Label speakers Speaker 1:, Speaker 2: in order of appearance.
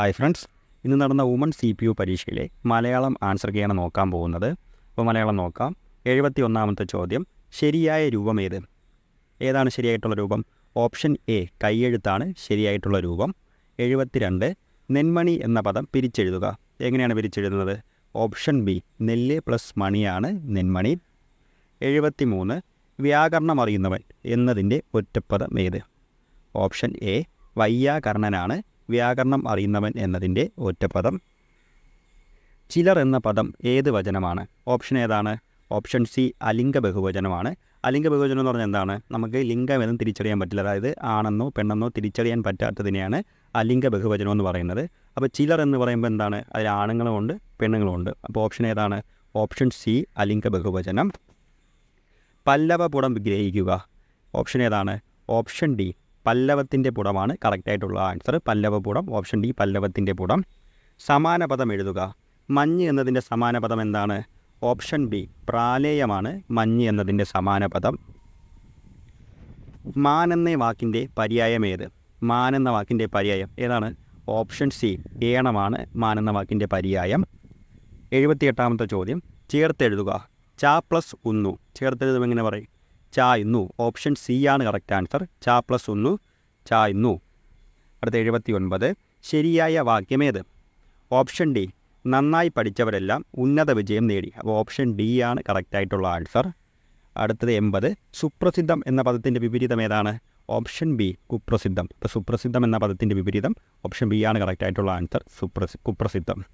Speaker 1: Hi friends. ഇന്ന് നടന്ന woman C P U പരീക്ഷയിലെ മലയാളം ആൻസർ കീയാണ് നോക്കാൻ പോകുന്നത്. അപ്പോൾ മലയാളം നോക്കാം. എഴുപത്തി ഒന്നാമത്തെ ചോദ്യം ശരിയായ രൂപം ഏത്? ഏതാണ് ശരിയായിട്ടുള്ള രൂപം? ഓപ്ഷൻ എ കൈയെഴുത്താണ് ശരിയായിട്ടുള്ള രൂപം. എഴുപത്തിരണ്ട് നെന്മണി എന്ന പദം പിരിച്ചെഴുതുക. എങ്ങനെയാണ് പിരിച്ചെഴുതുന്നത്? ഓപ്ഷൻ ബി നെല്ല് പ്ലസ് മണിയാണ് നെന്മണി. എഴുപത്തി മൂന്ന് വ്യാകരണം അറിയുന്നവൻ എന്നതിന്റെ ഒറ്റപ്പദം ഏത്? ഓപ്ഷൻ എ വയ്യാകർണനാണ് വ്യാകരണം അറിയുന്നവൻ എന്നതിന്റെ ഒറ്റപ്പദം. ചിലർ എന്ന പദം ഏത് വചനമാണ്? ഓപ്ഷൻ ഏതാണ്? ഓപ്ഷൻ സി അലിംഗ ബഹുവചനമാണ്. അലിംഗ ബഹുവചനം എന്ന് പറഞ്ഞാൽ എന്താണ്? നമുക്ക് ലിംഗം എന്നും തിരിച്ചറിയാൻ പറ്റില്ല. അതായത് ആണെന്നോ പെണ്ണെന്നോ തിരിച്ചറിയാൻ പറ്റാത്തതിനെയാണ് അലിംഗ ബഹുവചനം എന്ന് പറയുന്നത്. അപ്പോൾ ചിലർ എന്ന് പറയുമ്പോൾ എന്താണ്? അതിൽ ആണുങ്ങളുമുണ്ട് പെണ്ണുങ്ങളുമുണ്ട് അപ്പോൾ ഓപ്ഷൻ ഏതാണ്? ഓപ്ഷൻ സി അലിംഗ ബഹുവചനം. പല്ലവ പുടം വിഗ്രഹിക്കുക. ഓപ്ഷൻ ഏതാണ്? ഓപ്ഷൻ ഡി പല്ലവത്തിന്റെ പുടമാണ്. കറക്റ്റായിട്ടുള്ള ആൻസർ പല്ലവപുടം ഓപ്ഷൻ ഡി പല്ലവത്തിന്റെ പുടം. സമാന പദം എഴുതുക. മഞ്ഞ് എന്നതിന്റെ സമാന പദം എന്താണ്? ഓപ്ഷൻ ബി പ്രാലേയമാണ്. മഞ്ഞ് എന്നതിന്റെ സമാന പദം മാൻ എന്ന വാക്കിന്റെ പര്യായം ഏത്? മാൻ എന്ന വാക്കിന്റെ പര്യായം ഏതാണ്? ഓപ്ഷൻ സി ഏണമാണ് മാൻ എന്ന വാക്കിന്റെ പര്യായം. എഴുപത്തിയെട്ടാമത്തെ ചോദ്യം. ചേർത്തെഴുതുക. ചാ പ്ലസ് ഒന്നു. ചേർത്തെഴുതുമെങ്ങനെ പറയും? ചാ ഇന്നു. ഓപ്ഷൻ സി ആണ് കറക്റ്റ് ആൻസർ. ചാ പ്ലസ് ഒന്നു ചാ ഇന്നു. അടുത്ത എഴുപത്തി ഒൻപത് ശരിയായ വാക്യമേത് ഓപ്ഷൻ ഡി. നന്നായി പഠിച്ചവരെല്ലാം ഉന്നത വിജയം നേടി. അപ്പോൾ ഓപ്ഷൻ ഡി ആണ് കറക്റ്റായിട്ടുള്ള ആൻസർ. അടുത്തത് എൺപത്. സുപ്രസിദ്ധം എന്ന പദത്തിന്റെ വിപരീതം ഏതാണ്? ഓപ്ഷൻ ബി കുപ്രസിദ്ധം. ഇപ്പോൾ സുപ്രസിദ്ധം എന്ന പദത്തിന്റെ വിപരീതം ഓപ്ഷൻ ബി ആണ് കറക്റ്റായിട്ടുള്ള ആൻസർ. സുപ്രസി കുപ്രസിദ്ധം.